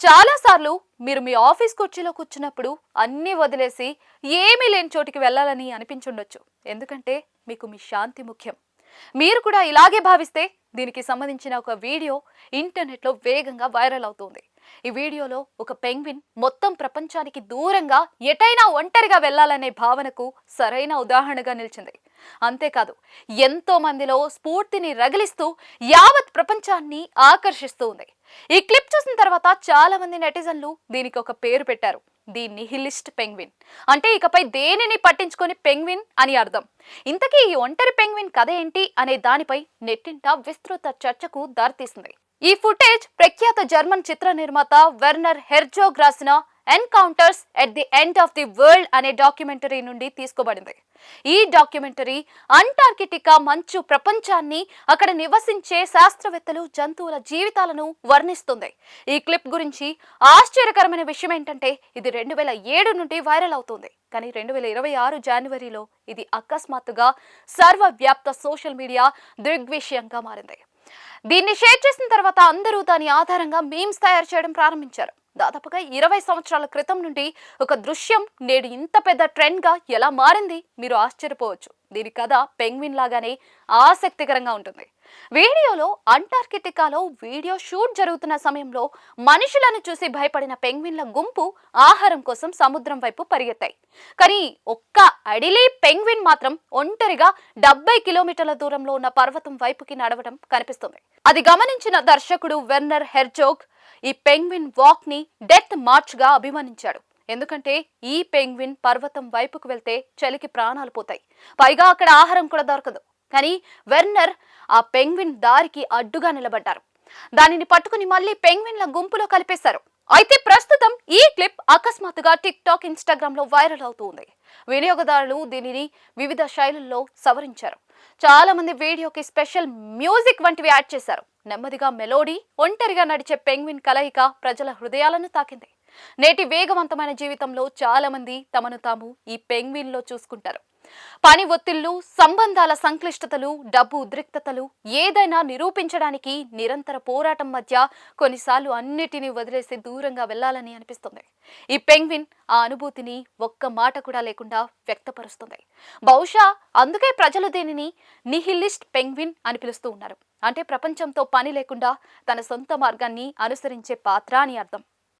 చాలాసార్లు మీరు మీ ఆఫీస్ కుర్చీలో కూర్చున్నప్పుడు అన్నీ వదిలేసి ఏమీ లేని చోటికి వెళ్ళాలని అనిపించుండొచ్చు. ఎందుకంటే మీకు మీ శాంతి ముఖ్యం. మీరు కూడా ఇలాగే భావిస్తే దీనికి సంబంధించిన ఒక వీడియో ఇంటర్నెట్లో వేగంగా వైరల్ అవుతుంది. ఈ వీడియోలో ఒక పెంగ్విన్ మొత్తం ప్రపంచానికి దూరంగా ఎటైనా ఒంటరిగా వెళ్ళాలనే భావనకు సరైన ఉదాహరణగా నిలిచింది. అంతేకాదు ఎంతో మందిలో స్ఫూర్తిని రగిలిస్తూ యావత్ ప్రపంచాన్ని ఆకర్షిస్తూ ఉంది. ఈ క్లిప్ చూసిన తర్వాత చాలా మంది నెటిజన్లు దీనికి ఒక పేరు పెట్టారు. దీన్ని హిలిస్ట్ పెంగ్విన్. అంటే ఇకపై దేనిని పట్టించుకొని పెంగ్విన్ అని అర్థం? ఇంతకీ ఈ ఒంటరి పెంగ్విన్ కథ ఏంటి అనే దానిపై నెట్టింట విస్తృత చర్చకు దారితీసింది. ఈ ఫుటేజ్ ప్రఖ్యాత జర్మన్ చిత్ర నిర్మాత వెర్నర్ హెర్జోగ్ రాసిన Encounters at the End of the World అనే డాక్యుమెంటరీ నుండి తీసుకోబడింది. ఈ డాక్యుమెంటరీ అంటార్కిటికా మంచు ప్రపంచాన్ని అక్కడ నివసించే శాస్త్రవేత్తలు జంతువుల జీవితాలను వర్ణిస్తుంది. ఈ క్లిప్ గురించి ఆశ్చర్యకరమైన విషయం ఏంటంటే ఇది రెండు వేల ఏడు నుండి వైరల్ అవుతుంది. కానీ రెండు వేల ఇరవై ఆరు జనవరిలో ఇది అకస్మాత్తుగా సర్వవ్యాప్త సోషల్ మీడియా దృగ్విషయంగా మారింది. దీన్ని షేర్ చేసిన తర్వాత అందరూ దాని ఆధారంగా మీమ్స్ తయారు చేయడం ప్రారంభించారు. దాదాపుగా ఇరవై సంవత్సరాల క్రితం నుండి ఒక దృశ్యం నేడు ఇంత పెద్ద ట్రెండ్గా ఎలా మారింది మీరు ఆశ్చర్యపోవచ్చు. దీని కథ పెంగ్విన్ లాగానే ఆసక్తికరంగా ఉంటుంది. వీడియోలో అంటార్కిటికాలో వీడియో షూట్ జరుగుతున్న సమయంలో మనుషులను చూసి భయపడిన పెంగ్విన్ల గుంపు ఆహారం కోసం సముద్రం వైపు పరిగెత్తాయి. కానీ ఒక్క అడిలీ పెంగ్విన్ మాత్రం ఒంటరిగా డెబ్బై కిలోమీటర్ల దూరంలో ఉన్న పర్వతం వైపుకి నడవడం కనిపిస్తుంది. అది గమనించిన దర్శకుడు వెర్నర్ హెర్జోగ్ ఈ పెంగ్విన్ వాక్ని డెత్ మార్చ్గా అభిమానించాడు. ఎందుకంటే ఈ పెంగ్విన్ పర్వతం వైపుకు వెళ్తే చలికి ప్రాణాలు పోతాయి. పైగా అక్కడ ఆహారం కూడా దొరకదు. కానీ వెర్నర్ ఆ పెంగ్విన్ దారికి అడ్డుగా నిలబడ్డారు. దానిని పట్టుకుని మళ్ళీ పెంగ్విన్ల గుంపులో కలిపేశారు. అయితే ప్రస్తుతం ఈ క్లిప్ అకస్మాత్తుగా టిక్ టాక్ ఇన్స్టాగ్రామ్లో వైరల్ అవుతుంది వినియోగదారులు దీనిని వివిధ శైలుల్లో సవరించారు. చాలా మంది వీడియోకి స్పెషల్ మ్యూజిక్ వంటివి యాడ్ చేశారు. నెమ్మదిగా మెలోడీ ఒంటరిగా నడిచే పెంగ్విన్ కలయిక ప్రజల హృదయాలను తాకింది. నేటి వేగవంతమైన జీవితంలో చాలా మంది తమను తాము ఈ పెంగ్విన్లో చూసుకుంటారు. పని ఒత్తిళ్ళు సంబంధాల సంక్లిష్టతలు డబ్బు ఉద్రిక్తతలు ఏదైనా నిరూపించడానికి నిరంతర పోరాటం మధ్య కొన్నిసార్లు అన్నిటినీ వదిలేసి దూరంగా వెళ్ళాలని అనిపిస్తుంది. ఈ పెంగ్విన్ ఆ అనుభూతిని ఒక్క మాట కూడా లేకుండా వ్యక్తపరుస్తుంది. బహుశా అందుకే ప్రజలు దీనిని నిహిలిస్ట్ పెంగ్విన్ అని పిలుస్తూ ఉన్నారు. అంటే ప్రపంచంతో పని లేకుండా తన సొంత మార్గాన్ని అనుసరించే పాత్ర అని అర్థం.